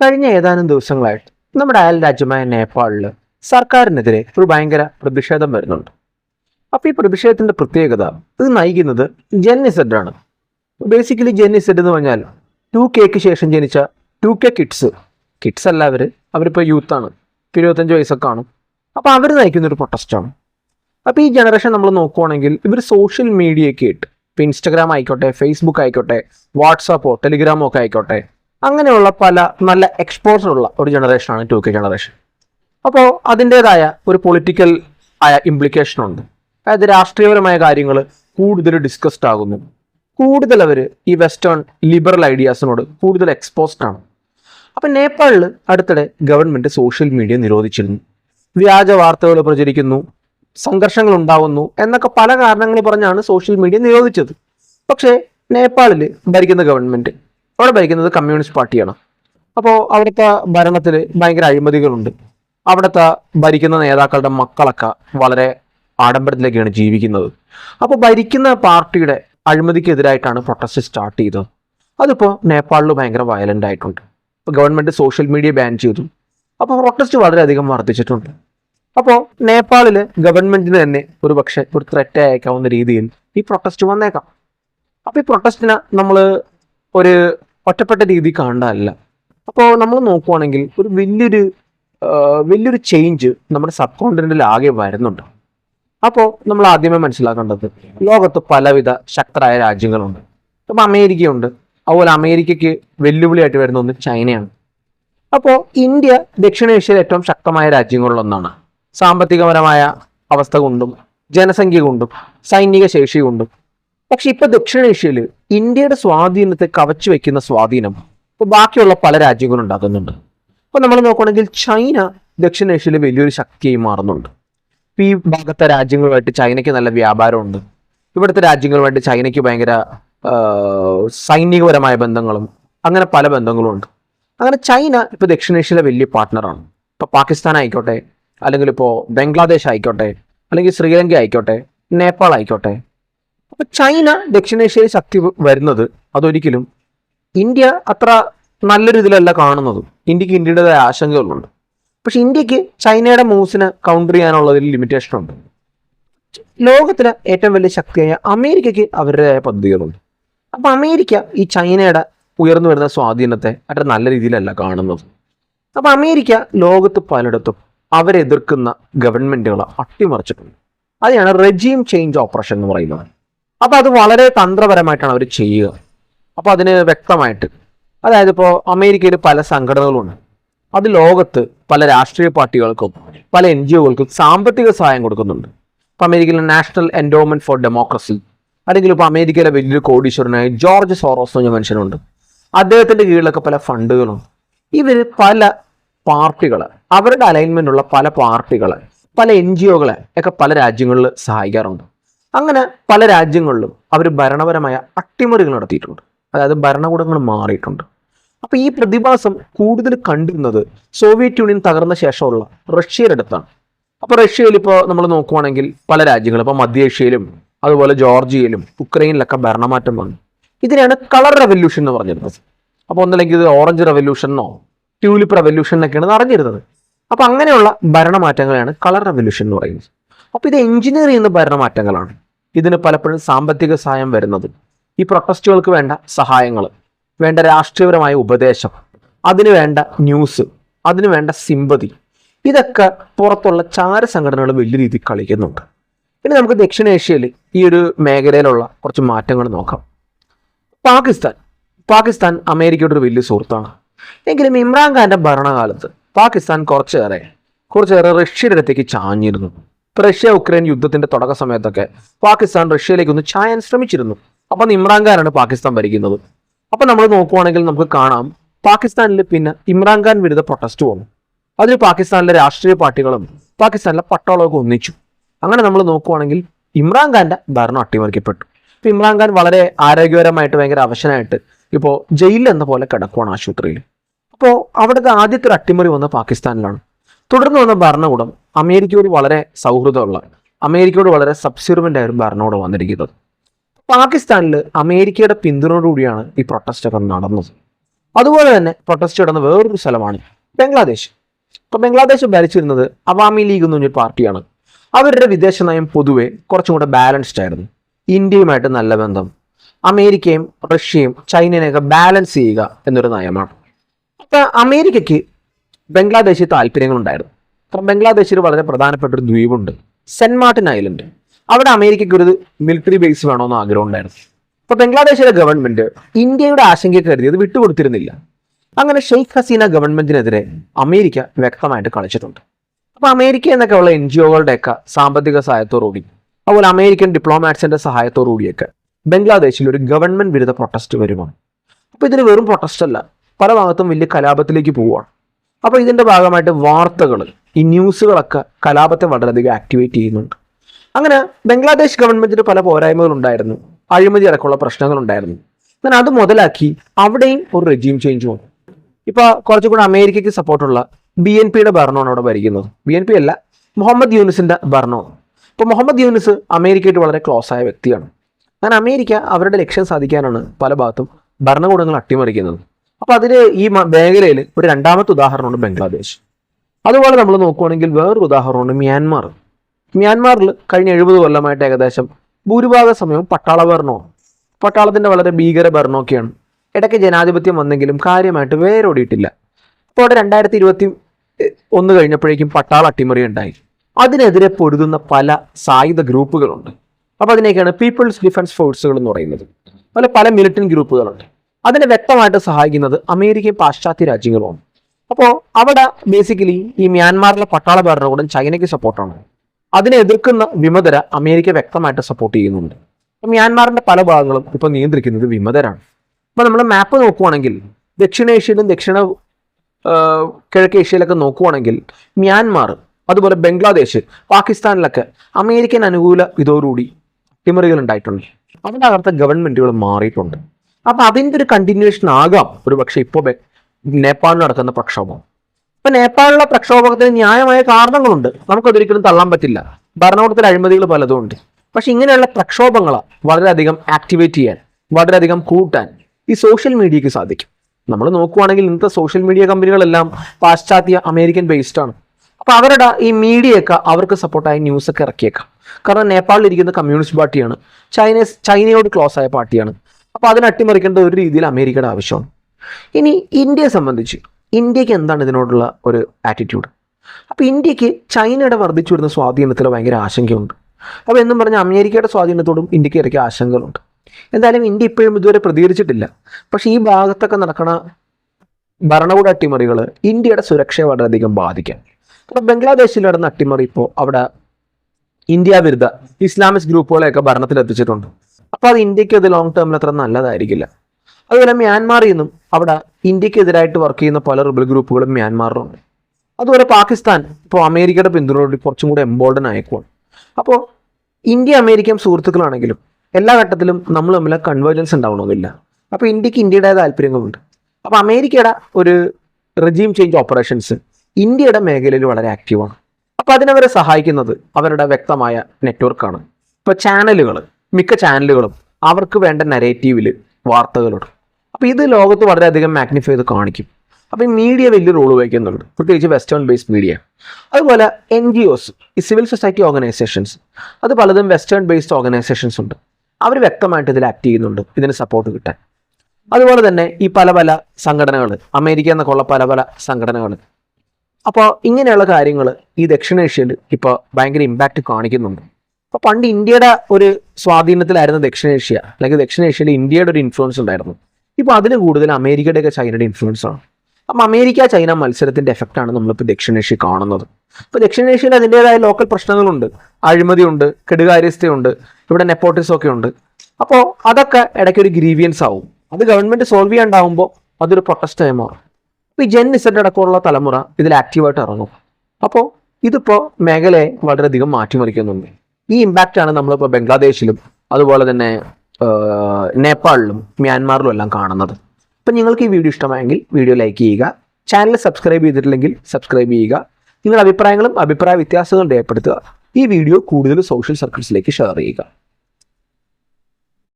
കഴിഞ്ഞ ഏതാനും ദിവസങ്ങളായിട്ട് നമ്മുടെ അയൽ രാജ്യമായ നേപ്പാളിൽ സർക്കാരിനെതിരെ ഒരു ഭയങ്കര പ്രതിഷേധം വരുന്നുണ്ട്. അപ്പോൾ ഈ പ്രതിഷേധത്തിന്റെ പ്രത്യേകത ഇത് നയിക്കുന്നത് ജെന്നിസെഡ് ആണ്. ബേസിക്കലി ജെന്നിസെഡ് എന്ന് പറഞ്ഞാൽ ടു കെക്ക് ശേഷം ജനിച്ച ടു കെ കിഡ്സ്. കിഡ്സ് അല്ല അവർ അവരിപ്പോൾ ആണ്. ഇരുപത്തഞ്ച് വയസ്സൊക്കെ കാണും അപ്പോൾ അവർ നയിക്കുന്ന ഒരു പ്രൊട്ടസ്റ്റാണ് അപ്പോൾ ഈ ജനറേഷൻ നമ്മൾ നോക്കുവാണെങ്കിൽ ഇവർ സോഷ്യൽ മീഡിയയൊക്കെ ഇട്ട് ഇപ്പോൾ ഇൻസ്റ്റഗ്രാം ആയിക്കോട്ടെ ഫേസ്ബുക്ക് ആയിക്കോട്ടെ വാട്സാപ്പോ ടെലിഗ്രാമോ ഒക്കെ ആയിക്കോട്ടെ അങ്ങനെയുള്ള പല നല്ല എക്സ്പോസർ ഉള്ള ഒരു ജനറേഷനാണ് ടു കെ ജനറേഷൻ അപ്പോൾ അതിന്റേതായ ഒരു പൊളിറ്റിക്കൽ ആയ ഇംപ്ലിക്കേഷൻ ഉണ്ട്. അതായത് രാഷ്ട്രീയപരമായ കാര്യങ്ങൾ കൂടുതൽ ഡിസ്കസ്ഡ് ആകുന്നു. കൂടുതൽ അവർ ഈ വെസ്റ്റേൺ ലിബറൽ ഐഡിയാസിനോട് കൂടുതൽ എക്സ്പോസ്ഡ് ആണ്. അപ്പം നേപ്പാളിൽ അടുത്തിടെ ഗവൺമെന്റ് സോഷ്യൽ മീഡിയ നിരോധിച്ചിരുന്നു. വ്യാജ വാർത്തകൾ പ്രചരിക്കുന്നു സംഘർഷങ്ങൾ ഉണ്ടാകുന്നു എന്നൊക്കെ പല കാരണങ്ങൾ പറഞ്ഞാണ് സോഷ്യൽ മീഡിയ നിരോധിച്ചത്. പക്ഷേ നേപ്പാളിൽ ഭരിക്കുന്ന ഗവൺമെന്റ് അവിടെ ഭരിക്കുന്നത് കമ്മ്യൂണിസ്റ്റ് പാർട്ടിയാണ്. അപ്പോൾ അവിടുത്തെ ഭരണത്തിൽ ഭയങ്കര അഴിമതികളുണ്ട്. അവിടുത്തെ ഭരിക്കുന്ന നേതാക്കളുടെ മക്കളൊക്കെ വളരെ ആഡംബരത്തിലേക്കാണ് ജീവിക്കുന്നത്. അപ്പോൾ ഭരിക്കുന്ന പാർട്ടിയുടെ അഴിമതിക്കെതിരായിട്ടാണ് പ്രൊട്ടസ്റ്റ് സ്റ്റാർട്ട് ചെയ്തത്. അതിപ്പോൾ നേപ്പാളിൽ ഭയങ്കര വയലന്റ് ആയിട്ടുണ്ട്. ഇപ്പോൾ ഗവൺമെന്റ് സോഷ്യൽ മീഡിയ ബാൻ ചെയ്തു. അപ്പോൾ പ്രൊട്ടസ്റ്റ് വളരെയധികം വർദ്ധിച്ചിട്ടുണ്ട്. അപ്പോൾ നേപ്പാളിൽ ഗവൺമെന്റിന് തന്നെ ഒരു പക്ഷേ ഒരു ത്രെറ്റ് അയക്കാവുന്ന രീതിയിൽ ഈ പ്രൊട്ടസ്റ്റ് വന്നേക്കാം. അപ്പോൾ ഈ പ്രൊട്ടസ്റ്റിനെ നമ്മൾ ഒരു ഒറ്റപ്പെട്ട രീതി കാണേണ്ടതല്ല അപ്പോൾ നമ്മൾ നോക്കുവാണെങ്കിൽ ഒരു വലിയൊരു വലിയൊരു ചേഞ്ച് നമ്മുടെ സബ് കോണ്ടിനെന്റിൽ ആകെ വരുന്നുണ്ട്. അപ്പോൾ നമ്മൾ ആദ്യമേ മനസ്സിലാക്കേണ്ടത് ലോകത്ത് പലവിധ ശക്തരായ രാജ്യങ്ങളുണ്ട്. അപ്പോൾ അമേരിക്കയുണ്ട്. അതുപോലെ അമേരിക്കയ്ക്ക് വെല്ലുവിളിയായിട്ട് വരുന്ന ഒന്ന് ചൈനയാണ്. അപ്പോൾ ഇന്ത്യ ദക്ഷിണേഷ്യയിലെ ഏറ്റവും ശക്തമായ രാജ്യങ്ങളിലൊന്നാണ്. സാമ്പത്തികപരമായ അവസ്ഥ കൊണ്ടും ജനസംഖ്യ കൊണ്ടും സൈനിക ശേഷി കൊണ്ടും പക്ഷെ ഇപ്പൊ ദക്ഷിണേഷ്യയിൽ ഇന്ത്യയുടെ സ്വാധീനത്തെ കവച്ചു വെക്കുന്ന സ്വാധീനം ഇപ്പൊ ബാക്കിയുള്ള പല രാജ്യങ്ങളും ഉണ്ടാക്കുന്നുണ്ട്. ഇപ്പൊ നമ്മൾ നോക്കുകയാണെങ്കിൽ ചൈന ദക്ഷിണേഷ്യയിൽ വലിയൊരു ശക്തിയായി മാറുന്നുണ്ട്. ഈ ഭാഗത്തെ രാജ്യങ്ങളുമായിട്ട് ചൈനയ്ക്ക് നല്ല വ്യാപാരമുണ്ട്. ഇവിടുത്തെ രാജ്യങ്ങളുമായിട്ട് ചൈനയ്ക്ക് ഭയങ്കര സൈനികപരമായ ബന്ധങ്ങളും അങ്ങനെ പല ബന്ധങ്ങളും ഉണ്ട്. അങ്ങനെ ചൈന ഇപ്പൊ ദക്ഷിണേഷ്യയിലെ വലിയ പാർട്ട്ണറാണ് ഇപ്പൊ പാകിസ്ഥാൻ ആയിക്കോട്ടെ അല്ലെങ്കിൽ ഇപ്പോൾ ബംഗ്ലാദേശ് ആയിക്കോട്ടെ അല്ലെങ്കിൽ ശ്രീലങ്ക ആയിക്കോട്ടെ നേപ്പാൾ ആയിക്കോട്ടെ അപ്പൊ ചൈന ദക്ഷിണേഷ്യയിൽ ശക്തി വരുന്നത് അതൊരിക്കലും ഇന്ത്യ അത്ര നല്ലൊരു ഇതിലല്ല കാണുന്നത്. ഇന്ത്യയ്ക്ക് ഇന്ത്യയുടേതായ ആശങ്കകളുണ്ട്. പക്ഷെ ഇന്ത്യയ്ക്ക് ചൈനയുടെ മൂവ്സിനെ കൗണ്ടർ ചെയ്യാനുള്ളതിൽ ലിമിറ്റേഷൻ ഉണ്ട്. ലോകത്തിലെ ഏറ്റവും വലിയ ശക്തിയായ അമേരിക്കയ്ക്ക് അവരുടേതായ പദ്ധതികളുണ്ട്. അപ്പൊ അമേരിക്ക ഈ ചൈനയുടെ ഉയർന്നു വരുന്ന സ്വാധീനത്തെ അത്ര നല്ല രീതിയിലല്ല കാണുന്നത്. അപ്പൊ അമേരിക്ക ലോകത്ത് പലയിടത്തും അവരെതിർക്കുന്ന ഗവൺമെന്റുകളെ അട്ടിമറിച്ചിട്ടുണ്ട്. അതെയാണ് റെജീം ചേഞ്ച് ഓപ്പറേഷൻ എന്ന് പറയുന്നത്. അപ്പൊ അത് വളരെ തന്ത്രപരമായിട്ടാണ് അവർ ചെയ്യുക. അപ്പോൾ അതിന് വ്യക്തമായിട്ട്. അതായത് ഇപ്പോൾ അമേരിക്കയിൽ പല സംഘടനകളുണ്ട്. അത് ലോകത്ത് പല രാഷ്ട്രീയ പാർട്ടികൾക്കും പല എൻ ജി ഒകൾക്കും സാമ്പത്തിക സഹായം കൊടുക്കുന്നുണ്ട്. ഇപ്പൊ അമേരിക്കയിലെ നാഷണൽ എൻഡോമെന്റ് ഫോർ ഡെമോക്രസി അല്ലെങ്കിൽ ഇപ്പോൾ അമേരിക്കയിലെ വലിയൊരു കോടീശ്വരനായ ജോർജ് സോറോസ് എന്ന മനുഷ്യനുണ്ട്. അദ്ദേഹത്തിന്റെ കീഴിലൊക്കെ പല ഫണ്ടുകളുണ്ട്. ഇവർ പല പാർട്ടികൾ അവരുടെ അലൈൻമെന്റ് ഉള്ള പല പാർട്ടികളെ പല എൻ ജി ഒകളെ ഒക്കെ പല രാജ്യങ്ങളിൽ സഹായിക്കാറുണ്ട്. അങ്ങനെ പല രാജ്യങ്ങളിലും അവർ ഭരണപരമായ അട്ടിമറികൾ നടത്തിയിട്ടുണ്ട്. അതായത് ഭരണകൂടങ്ങൾ മാറിയിട്ടുണ്ട്. അപ്പൊ ഈ പ്രതിഭാസം കൂടുതൽ കണ്ടിരുന്നത് സോവിയറ്റ് യൂണിയൻ തകർന്ന ശേഷമുള്ള റഷ്യയുടെ അടുത്താണ്. അപ്പൊ റഷ്യയിൽ ഇപ്പോൾ നമ്മൾ നോക്കുവാണെങ്കിൽ പല രാജ്യങ്ങളും ഇപ്പൊ മധ്യേഷ്യയിലും അതുപോലെ ജോർജിയയിലും ഉക്രൈനിലൊക്കെ ഭരണമാറ്റം വന്നു. ഇതിനെയാണ് കളർ റെവല്യൂഷൻ എന്ന് പറഞ്ഞിരുന്നത്. അപ്പോൾ ഒന്നല്ലെങ്കിൽ ഇത് ഓറഞ്ച് റെവല്യൂഷനോ ട്യൂലിപ്പ് റെവല്യൂഷൻ എന്നൊക്കെയാണ് അറിഞ്ഞിരുന്നത്. അപ്പൊ അങ്ങനെയുള്ള ഭരണമാറ്റങ്ങളെയാണ് കളർ റെവല്യൂഷൻ എന്ന് പറയുന്നത്. അപ്പൊ ഇത് എഞ്ചിനീയർ ചെയ്യുന്ന ഭരണമാറ്റങ്ങളാണ്. ഇതിന് പലപ്പോഴും സാമ്പത്തിക സഹായം വരുന്നത്. ഈ പ്രൊട്ടസ്റ്റുകൾക്ക് വേണ്ട സഹായങ്ങൾ വേണ്ട രാഷ്ട്രീയപരമായ ഉപദേശം അതിന് വേണ്ട ന്യൂസ് അതിന് വേണ്ട സിമ്പതി ഇതൊക്കെ പുറത്തുള്ള ചാര സംഘടനകൾ വലിയ രീതിയിൽ കളിക്കുന്നുണ്ട്. ഇനി നമുക്ക് ദക്ഷിണേഷ്യയിൽ ഈ ഒരു മേഖലയിലുള്ള കുറച്ച് മാറ്റങ്ങൾ നോക്കാം. പാകിസ്ഥാൻ. പാകിസ്ഥാൻ അമേരിക്കയുടെ ഒരു വലിയ സുഹൃത്താണ്. എങ്കിലും ഇമ്രാൻഖാന്റെ ഭരണകാലത്ത് പാകിസ്ഥാൻ കുറച്ചേറെ കുറച്ചേറെ റഷ്യയുടെ അടുത്തേക്ക് ചാഞ്ഞിരുന്നു. റഷ്യ ഉക്രൈൻ യുദ്ധത്തിന്റെ തുടക്ക സമയത്തൊക്കെ പാകിസ്ഥാൻ റഷ്യയിലേക്ക് ഒന്ന് ചായാൻ ശ്രമിച്ചിരുന്നു. അപ്പൊ ഇമ്രാൻഖാനാണ് പാകിസ്ഥാൻ ഭരിക്കുന്നത്. അപ്പൊ നമ്മൾ നോക്കുവാണെങ്കിൽ നമുക്ക് കാണാം പാകിസ്ഥാനിൽ പിന്നെ ഇമ്രാൻഖാൻ വിരുദ്ധ പ്രൊട്ടസ്റ്റ് വന്നു. അതിൽ പാകിസ്ഥാനിലെ രാഷ്ട്രീയ പാർട്ടികളും പാകിസ്ഥാനിലെ പട്ടാളമൊക്കെ ഒന്നിച്ചു. അങ്ങനെ നമ്മൾ നോക്കുവാണെങ്കിൽ ഇമ്രാൻഖാന്റെ ഭരണം അട്ടിമറിക്കപ്പെട്ടു. ഇപ്പൊ ഇമ്രാൻഖാൻ വളരെ ആരോഗ്യപരമായിട്ട് ഭയങ്കര അവശനായിട്ട് ഇപ്പോൾ ജയിലിൽ എന്ന പോലെ കിടക്കുവാണ് ആശുപത്രിയിൽ അപ്പോൾ അവിടുത്തെ ആദ്യത്തെ ഒരു അട്ടിമറി വന്ന പാകിസ്ഥാനിലാണ്. തുടർന്ന് വന്ന ഭരണകൂടം അമേരിക്കയോട് വളരെ സൗഹൃദമുള്ള അമേരിക്കയോട് വളരെ സബ്സിർവന്റ് ആയ ഒരു ഭരണകൂടം വന്നിരിക്കുന്നത്. പാകിസ്ഥാനിൽ അമേരിക്കയുടെ പിന്തുണയോടുകൂടിയാണ് ഈ പ്രൊട്ടസ്റ്റ് ഒക്കെ നടന്നത്. അതുപോലെ തന്നെ പ്രൊട്ടസ്റ്റ് നടന്ന വേറൊരു സ്ഥലമാണ് ബംഗ്ലാദേശ്. ഇപ്പൊ ബംഗ്ലാദേശ് ഭരിച്ചിരുന്നത് അവാമി ലീഗ് എന്ന് പറഞ്ഞൊരു പാർട്ടിയാണ്. അവരുടെ വിദേശ നയം പൊതുവെ കുറച്ചും കൂടെ ബാലൻസ്ഡ് ആയിരുന്നു. ഇന്ത്യയുമായിട്ട് നല്ല ബന്ധം അമേരിക്കയും റഷ്യയും ചൈനയൊക്കെ ബാലൻസ് ചെയ്യുക എന്നൊരു നയമാണ്. അപ്പൊ അമേരിക്കയ്ക്ക് ബംഗ്ലാദേശിൽ താല്പര്യങ്ങളുണ്ടായിരുന്നു. കാരണം ബംഗ്ലാദേശിൽ വളരെ പ്രധാനപ്പെട്ട ഒരു ദ്വീപുണ്ട്. Saint Martin island. അവിടെ അമേരിക്കയ്ക്ക് ഒരു മിലിറ്ററി ബേസ് വേണമെന്ന് ആഗ്രഹം ഉണ്ടായിരുന്നു അപ്പൊ ബംഗ്ലാദേശിലെ ഗവൺമെന്റ് ഇന്ത്യയുടെ ആശങ്ക കരുതി അത് വിട്ടുകൊടുത്തിരുന്നില്ല. അങ്ങനെ ഷെയ്ഖ് ഹസീന ഗവൺമെന്റിനെതിരെ അമേരിക്ക വ്യക്തമായിട്ട് കളിച്ചിട്ടുണ്ട്. അപ്പൊ അമേരിക്ക എന്നൊക്കെ ഉള്ള എൻ ജി ഒകളുടെയൊക്കെ സാമ്പത്തിക സഹായത്തോടുകൂടി അതുപോലെ അമേരിക്കൻ ഡിപ്ലോമാറ്റ്സിന്റെ സഹായത്തോടുകൂടിയൊക്കെ ബംഗ്ലാദേശിൽ ഒരു ഗവൺമെന്റ് വിരുദ്ധ പ്രൊട്ടസ്റ്റ് വരുമാണ് അപ്പൊ ഇതിന് വെറും പ്രൊട്ടസ്റ്റ് അല്ല പല ഭാഗത്തും വലിയ കലാപത്തിലേക്ക് പോവുകയാണ് അപ്പൊ ഇതിന്റെ ഭാഗമായിട്ട് വാർത്തകൾ ഈ ന്യൂസുകളൊക്കെ കലാപത്തെ വളരെയധികം ആക്ടിവേറ്റ് ചെയ്യുന്നുണ്ട്. അങ്ങനെ ബംഗ്ലാദേശ് ഗവൺമെന്റിന് പല പോരായ്മകൾ ഉണ്ടായിരുന്നു അഴിമതി അടക്കമുള്ള പ്രശ്നങ്ങൾ ഉണ്ടായിരുന്നു അങ്ങനെ അത് മുതലാക്കി അവിടെയും ഒരു റെജീം ചേഞ്ച് വന്നു. ഇപ്പോൾ കുറച്ചുകൂടെ അമേരിക്കയ്ക്ക് സപ്പോർട്ടുള്ള ബി എൻ പിയുടെ ഭരണമാണ് അവിടെ ഭരിക്കുന്നത്. ബി എൻ പി അല്ല മുഹമ്മദ് യൂനിസിന്റെ ഭരണമാണ്. ഇപ്പൊ മുഹമ്മദ് യൂനിസ് അമേരിക്കയായിട്ട് വളരെ ക്ലോസ് ആയ വ്യക്തിയാണ്. അങ്ങനെ അമേരിക്ക അവരുടെ ലക്ഷ്യം സാധിക്കാനാണ് പല ഭാഗത്തും ഭരണകൂടങ്ങൾ അട്ടിമറിക്കുന്നത്. അപ്പൊ അതിന് ഈ മേഖലയിൽ ഒരു രണ്ടാമത്തെ ഉദാഹരണമാണ് ബംഗ്ലാദേശ്. അതുപോലെ നമ്മൾ നോക്കുവാണെങ്കിൽ വേറൊരു ഉദാഹരണമാണ് മ്യാൻമാർ. മ്യാൻമാറിൽ കഴിഞ്ഞ എഴുപത് കൊല്ലമായിട്ട് ഏകദേശം ഭൂരിഭാഗ സമയവും പട്ടാള ഭരണമാണ് പട്ടാളത്തിന്റെ വളരെ ഭീകര ഭരണമൊക്കെയാണ്. ഇടയ്ക്ക് ജനാധിപത്യം വന്നെങ്കിലും കാര്യമായിട്ട് വേരോടിയിട്ടില്ല. അപ്പോൾ അവിടെ രണ്ടായിരത്തി ഇരുപത്തി ഒന്ന് കഴിഞ്ഞപ്പോഴേക്കും പട്ടാള അട്ടിമറി ഉണ്ടായി. അതിനെതിരെ പൊരുതുന്ന പല സായുധ ഗ്രൂപ്പുകളുണ്ട്. അപ്പോൾ അതിനേക്കാണ് പീപ്പിൾസ് ഡിഫൻസ് ഫോഴ്സുകൾ എന്ന് പറയുന്നത്. അതുപോലെ പല മിലിറ്റന്റ് ഗ്രൂപ്പുകളുണ്ട്. അതിനെ വ്യക്തമായിട്ട് സഹായിക്കുന്നത് അമേരിക്കൻ പാശ്ചാത്യ രാജ്യങ്ങളുമാണ്. അപ്പോൾ അവിടെ ബേസിക്കലി ഈ മ്യാൻമാറിലെ പട്ടാള ഭരണകൂടം ചൈനയ്ക്ക് സപ്പോർട്ടാണ് അതിനെ എതിർക്കുന്ന വിമതര അമേരിക്ക വ്യക്തമായിട്ട് സപ്പോർട്ട് ചെയ്യുന്നുണ്ട്. മ്യാൻമാറിന്റെ പല ഭാഗങ്ങളും ഇപ്പോൾ നിയന്ത്രിക്കുന്നത് വിമതരാണ്. അപ്പോൾ നമ്മൾ മാപ്പ് നോക്കുവാണെങ്കിൽ ദക്ഷിണേഷ്യയിലും ദക്ഷിണ കിഴക്കേഷ്യയിലൊക്കെ നോക്കുവാണെങ്കിൽ മ്യാൻമാർ അതുപോലെ ബംഗ്ലാദേശ് പാകിസ്ഥാനിലൊക്കെ അമേരിക്കൻ അനുകൂല ഇതോടുകൂടി അട്ടിമറികൾ ഉണ്ടായിട്ടുണ്ട്. അവിടെ അകത്തെ ഗവൺമെന്റുകൾ മാറിയിട്ടുണ്ട്. അപ്പൊ അതിന്റെ ഒരു കണ്ടിന്യൂവേഷൻ ആകാം. ഒരു പക്ഷെ ഇപ്പോൾ നേപ്പാളിൽ നടക്കുന്ന പ്രക്ഷോഭം. ഇപ്പൊ നേപ്പാളിലെ പ്രക്ഷോഭത്തിന് ന്യായമായ കാരണങ്ങളുണ്ട്. നമുക്കതൊരിക്കലും തള്ളാൻ പറ്റില്ല. ഭരണകൂടത്തിലെ അഴിമതികൾ പലതും ഉണ്ട് പക്ഷെ ഇങ്ങനെയുള്ള പ്രക്ഷോഭങ്ങളെ വളരെയധികം ആക്ടിവേറ്റ് ചെയ്യാൻ വളരെയധികം കൂട്ടാൻ ഈ സോഷ്യൽ മീഡിയക്ക് സാധിക്കും. നമ്മൾ നോക്കുവാണെങ്കിൽ ഇന്നത്തെ സോഷ്യൽ മീഡിയ കമ്പനികളെല്ലാം പാശ്ചാത്യ അമേരിക്കൻ ബേസ്ഡ് ആണ്. അപ്പൊ അവരുടെ ഈ മീഡിയയൊക്കെ അവർക്ക് സപ്പോർട്ടായി ന്യൂസൊക്കെ ഇറക്കിയേക്കാം. കാരണം നേപ്പാളിൽ ഇരിക്കുന്ന കമ്മ്യൂണിസ്റ്റ് പാർട്ടിയാണ് ചൈനീസ് ചൈനയോട് ക്ലോസ് ആയ പാർട്ടിയാണ് അപ്പൊ അതിനെ അട്ടിമറിക്കേണ്ട ഒരു രീതിയിൽ അമേരിക്കയുടെ ആവശ്യമാണ്. ഇനി ഇന്ത്യയെ സംബന്ധിച്ച് ഇന്ത്യയ്ക്ക് എന്താണ് ഇതിനോടുള്ള ഒരു ആറ്റിറ്റ്യൂഡ് അപ്പോൾ ഇന്ത്യയ്ക്ക് ചൈനയുടെ വർദ്ധിച്ചു വരുന്ന സ്വാധീനത്തിൽ ഭയങ്കര ആശങ്കയുണ്ട്. അപ്പോൾ എന്നും പറഞ്ഞാൽ അമേരിക്കയുടെ സ്വാധീനത്തോടും ഇന്ത്യയ്ക്ക് ഇടയ്ക്ക് ആശങ്കകളുണ്ട്. എന്തായാലും ഇന്ത്യ ഇപ്പോഴും ഇതുവരെ പ്രതികരിച്ചിട്ടില്ല. പക്ഷേ ഈ ഭാഗത്തൊക്കെ നടക്കുന്ന ഭരണകൂട അട്ടിമറികൾ ഇന്ത്യയുടെ സുരക്ഷയെ വളരെയധികം ബാധിക്കാം അപ്പോൾ ബംഗ്ലാദേശിൽ നടന്ന അട്ടിമറി ഇപ്പോൾ അവിടെ ഇന്ത്യ വിരുദ്ധ ഇസ്ലാമിക് ഗ്രൂപ്പുകളെയൊക്കെ ഭരണത്തിൽ എത്തിച്ചിട്ടുണ്ട് അപ്പോൾ അത് ഇന്ത്യയ്ക്ക് അത് ലോങ് ടേമിൽ അത്ര നല്ലതായിരിക്കില്ല. അതുപോലെ മ്യാൻമാറിൽ നിന്നും അവിടെ ഇന്ത്യക്കെതിരായിട്ട് വർക്ക് ചെയ്യുന്ന പല റിബൽ ഗ്രൂപ്പുകളും മ്യാൻമാറിലുണ്ട്. അതുപോലെ പാകിസ്ഥാൻ ഇപ്പോൾ അമേരിക്കയുടെ പിന്തുണയോട് കുറച്ചും കൂടെ എംബോൾഡൻ ആയിക്കോളും അപ്പോൾ ഇന്ത്യ അമേരിക്കൻ സുഹൃത്തുക്കളാണെങ്കിലും എല്ലാ ഘട്ടത്തിലും നമ്മൾ തമ്മിൽ കൺവേർജൻസ് ഉണ്ടാവണമെന്നില്ല. അപ്പോൾ ഇന്ത്യയ്ക്ക് ഇന്ത്യയുടെ താല്പര്യങ്ങളുണ്ട്. അപ്പോൾ അമേരിക്കയുടെ ഒരു റെജീം ചേഞ്ച് ഓപ്പറേഷൻസ് ഇന്ത്യയുടെ മേഖലയിൽ വളരെ ആക്റ്റീവാണ് അപ്പോൾ അതിനവരെ സഹായിക്കുന്നത് അവരുടെ വ്യക്തമായ നെറ്റ്വർക്കാണ് ഇപ്പോൾ ചാനലുകൾ മിക്ക ചാനലുകളും അവർക്ക് വേണ്ട നരേറ്റീവിൽ വാർത്തകളിടും. അപ്പോൾ ഇത് ലോകത്ത് വളരെയധികം മാഗ്നിഫൈ ചെയ്ത് കാണിക്കും. അപ്പോൾ ഈ മീഡിയ വലിയ റോൾ വഹിക്കുന്നുണ്ട്. പ്രത്യേകിച്ച് വെസ്റ്റേൺ ബേസ്ഡ് മീഡിയ അതുപോലെ എൻ ജി ഒസ് ഈ സിവിൽ സൊസൈറ്റി ഓർഗനൈസേഷൻസ് അത് പലതും വെസ്റ്റേൺ ബേസ്ഡ് ഓർഗനൈസേഷൻസ് ഉണ്ട്. അവർ വ്യക്തമായിട്ട് ഇതിൽ ആക്ട് ചെയ്യുന്നുണ്ട് ഇതിന് സപ്പോർട്ട് കിട്ടാൻ. അതുപോലെ തന്നെ ഈ പല പല സംഘടനകൾ അമേരിക്ക എന്നൊക്കെ ഉള്ള പല പല സംഘടനകൾ അപ്പോൾ ഇങ്ങനെയുള്ള കാര്യങ്ങൾ ഈ ദക്ഷിണേഷ്യയിൽ ഇപ്പോൾ ഭയങ്കര ഇമ്പാക്റ്റ് കാണിക്കുന്നുണ്ട്. അപ്പോൾ പണ്ട് ഇന്ത്യയുടെ ഒരു സ്വാധീനത്തിലായിരുന്നു ദക്ഷിണേഷ്യ. അല്ലെങ്കിൽ ദക്ഷിണേഷ്യയിൽ ഇന്ത്യയുടെ ഒരു ഇൻഫ്ലുവൻസ് ഉണ്ടായിരുന്നു. ഇപ്പൊ അതിന് കൂടുതൽ അമേരിക്കയുടെയൊക്കെ ചൈനയുടെ ഇൻഫ്ലുവൻസ് ആണ്. അപ്പം അമേരിക്ക ചൈന മത്സരത്തിന്റെ എഫക്റ്റാണ് നമ്മളിപ്പോൾ ദക്ഷിണേഷ്യ കാണുന്നത്. ഇപ്പോൾ ദക്ഷിണേഷ്യയിൽ അതിന്റെതായ ലോക്കൽ പ്രശ്നങ്ങളുണ്ട്. അഴിമതിയുണ്ട് കെടുകാര്യസ്ഥയുണ്ട് ഇവിടെ നെപ്പോട്ടിസം ഒക്കെ ഉണ്ട്. അപ്പോൾ അതൊക്കെ ഇടയ്ക്ക് ഒരു ഗ്രീവിയൻസ് ആവും. അത് ഗവൺമെന്റ് സോൾവ് ചെയ്യാണ്ടാവുമ്പോൾ അതൊരു പ്രൊട്ടസ്റ്റ് ആയി മാറും ഇപ്പോൾ ഈ ജെൻ ഇസഡ് അടക്കമുള്ള തലമുറ ഇതിൽ ആക്റ്റീവായിട്ട് ഇറങ്ങും. അപ്പോൾ ഇതിപ്പോൾ മേഖലയെ വളരെയധികം മാറ്റിമറിക്കുന്നുണ്ട്. ഈ ഇമ്പാക്റ്റ് ആണ് നമ്മളിപ്പോൾ ബംഗ്ലാദേശിലും അതുപോലെ തന്നെ നേപ്പാളിലും മ്യാൻമാറിലും എല്ലാം കാണുന്നത്. അപ്പം നിങ്ങൾക്ക് ഈ വീഡിയോ ഇഷ്ടമായെങ്കിൽ വീഡിയോ ലൈക്ക് ചെയ്യുക ചാനൽ സബ്സ്ക്രൈബ് ചെയ്തിട്ടില്ലെങ്കിൽ സബ്സ്ക്രൈബ് ചെയ്യുക നിങ്ങളുടെ അഭിപ്രായങ്ങളും അഭിപ്രായ വ്യത്യാസങ്ങളും രേഖപ്പെടുത്തുക ഈ വീഡിയോ കൂടുതൽ സോഷ്യൽ സർക്കിൾസിലേക്ക് ഷെയർ ചെയ്യുക.